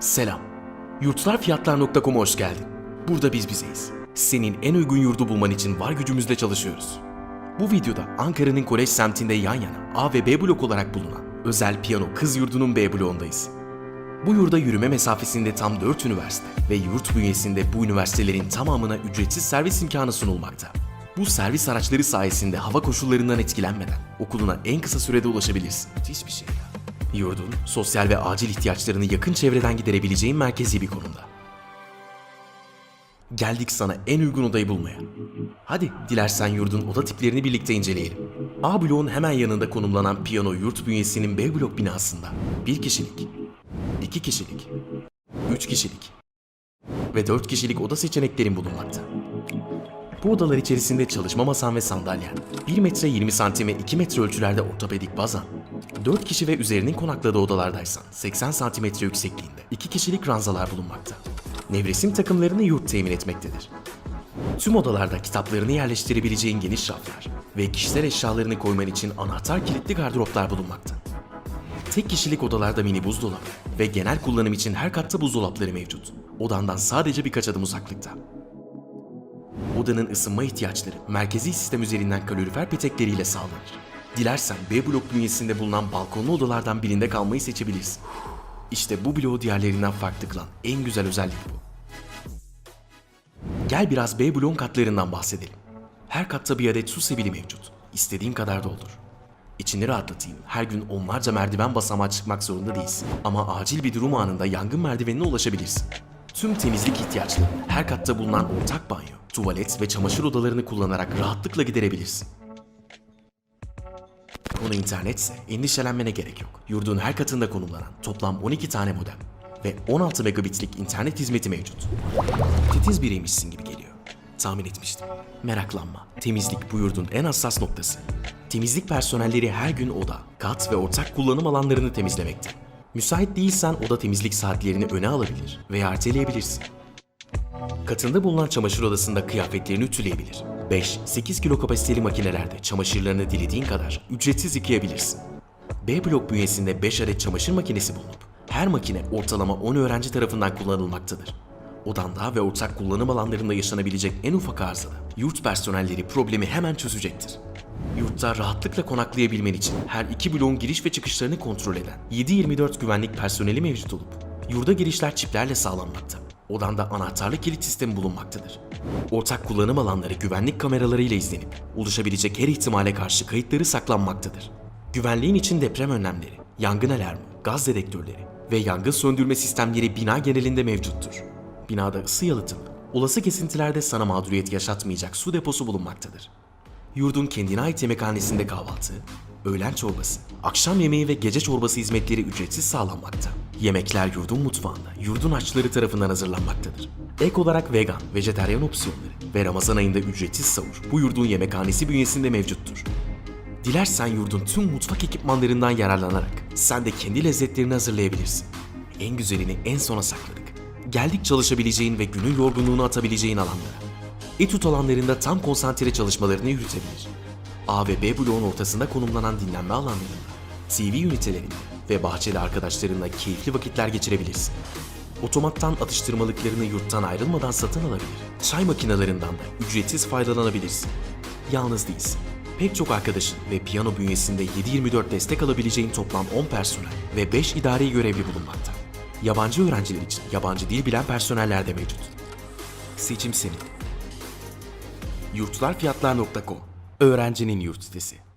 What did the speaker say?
Selam. Yurtlarfiyatlar.com'a hoş geldin. Burada biz bizeyiz. Senin en uygun yurdu bulman için var gücümüzle çalışıyoruz. Bu videoda Ankara'nın kolej semtinde yan yana A ve B blok olarak bulunan özel piyano kız yurdunun B bloğundayız. Bu yurda yürüme mesafesinde tam 4 üniversite ve yurt bünyesinde bu üniversitelerin tamamına ücretsiz servis imkanı sunulmakta. Bu servis araçları sayesinde hava koşullarından etkilenmeden okuluna en kısa sürede ulaşabilirsin. Müthiş bir şey ya. Yurdun sosyal ve acil ihtiyaçlarını yakın çevreden giderebileceğin merkezi bir konumda. Geldik sana en uygun odayı bulmaya. Hadi dilersen yurdun oda tiplerini birlikte inceleyelim. A bloğun hemen yanında konumlanan piyano yurt bünyesinin B blok binasında bir kişilik, iki kişilik, üç kişilik ve dört kişilik oda seçeneklerin bulunmakta. Bu odalar içerisinde çalışma masan ve sandalyen, 1 metre 20 santime 2 metre ölçülerde ortopedik bazan, 4 kişi ve üzerinin konakladığı odalardaysan 80 santimetre yüksekliğinde 2 kişilik ranzalar bulunmakta. Nevresim takımlarını yurt temin etmektedir. Tüm odalarda kitaplarını yerleştirebileceğin geniş raflar ve kişisel eşyalarını koyman için anahtar kilitli gardıroplar bulunmakta. Tek kişilik odalarda mini buzdolabı ve genel kullanım için her katta buzdolapları mevcut. Odandan sadece birkaç adım uzaklıkta. Odanın ısınma ihtiyaçları merkezi sistem üzerinden kalorifer petekleriyle sağlanır. Dilersen B blok bünyesinde bulunan balkonlu odalardan birinde kalmayı seçebilirsin. İşte bu bloğu diğerlerinden farklı kılan en güzel özellik bu. Gel biraz B bloğun katlarından bahsedelim. Her katta bir adet su sebili mevcut. İstediğin kadar doldur. İçini rahatlatayım. Her gün onlarca merdiven basamağa çıkmak zorunda değilsin. Ama acil bir durum anında yangın merdivenine ulaşabilirsin. Tüm temizlik ihtiyaçları her katta bulunan ortak banyo, tuvalet ve çamaşır odalarını kullanarak rahatlıkla giderebilirsin. Konu internetse endişelenmene gerek yok. Yurdun her katında konumlanan toplam 12 tane modem ve 16 megabitlik internet hizmeti mevcut. Titiz biriymişsin gibi geliyor. Tahmin etmiştim. Meraklanma. Temizlik bu yurdun en hassas noktası. Temizlik personelleri her gün oda, kat ve ortak kullanım alanlarını temizlemekte. Müsait değilsen oda temizlik saatlerini öne alabilir veya erteleyebilirsin. Katında bulunan çamaşır odasında kıyafetlerini ütüleyebilir. 5-8 kilo kapasiteli makinelerde çamaşırlarını dilediğin kadar ücretsiz yıkayabilirsin. B blok bünyesinde 5 adet çamaşır makinesi bulunup her makine ortalama 10 öğrenci tarafından kullanılmaktadır. Odanda ve ortak kullanım alanlarında yaşanabilecek en ufak arızada yurt personelleri problemi hemen çözecektir. Yurtta rahatlıkla konaklayabilmen için her iki bloğun giriş ve çıkışlarını kontrol eden 7-24 güvenlik personeli mevcut olup yurda girişler çiplerle sağlanmakta. Odanda anahtarlı kilit sistemi bulunmaktadır. Ortak kullanım alanları güvenlik kameralarıyla izlenip oluşabilecek her ihtimale karşı kayıtları saklanmaktadır. Güvenliğin için deprem önlemleri, yangın alarmı, gaz dedektörleri ve yangın söndürme sistemleri bina genelinde mevcuttur. Binada ısı yalıtımı, olası kesintilerde sana mağduriyet yaşatmayacak su deposu bulunmaktadır. Yurdun kendine ait yemekhanesinde kahvaltı, öğlen çorbası, akşam yemeği ve gece çorbası hizmetleri ücretsiz sağlanmakta. Yemekler yurdun mutfağında, yurdun aşçıları tarafından hazırlanmaktadır. Ek olarak vegan, vejetaryen opsiyonları ve Ramazan ayında ücretsiz sahur bu yurdun yemekhanesi bünyesinde mevcuttur. Dilersen yurdun tüm mutfak ekipmanlarından yararlanarak sen de kendi lezzetlerini hazırlayabilirsin. En güzelini en sona sakladık. Geldik çalışabileceğin ve günün yorgunluğunu atabileceğin alanlara. Etüt alanlarında tam konsantre çalışmalarını yürütebilir. A ve B bloğun ortasında konumlanan dinlenme alanlarında, TV ünitelerinde ve bahçeli arkadaşlarınla keyifli vakitler geçirebilirsin. Otomattan atıştırmalıklarını yurttan ayrılmadan satın alabilir. Çay makinelerinden de ücretsiz faydalanabilirsin. Yalnız değilsin. Pek çok arkadaşın ve piyano bünyesinde 7-24 destek alabileceğin toplam 10 personel ve 5 idari görevli bulunmakta. Yabancı öğrenciler için yabancı dil bilen personeller de mevcut. Seçim senin. Yurtlarfiyatlar.com Öğrencinin yurt sitesi.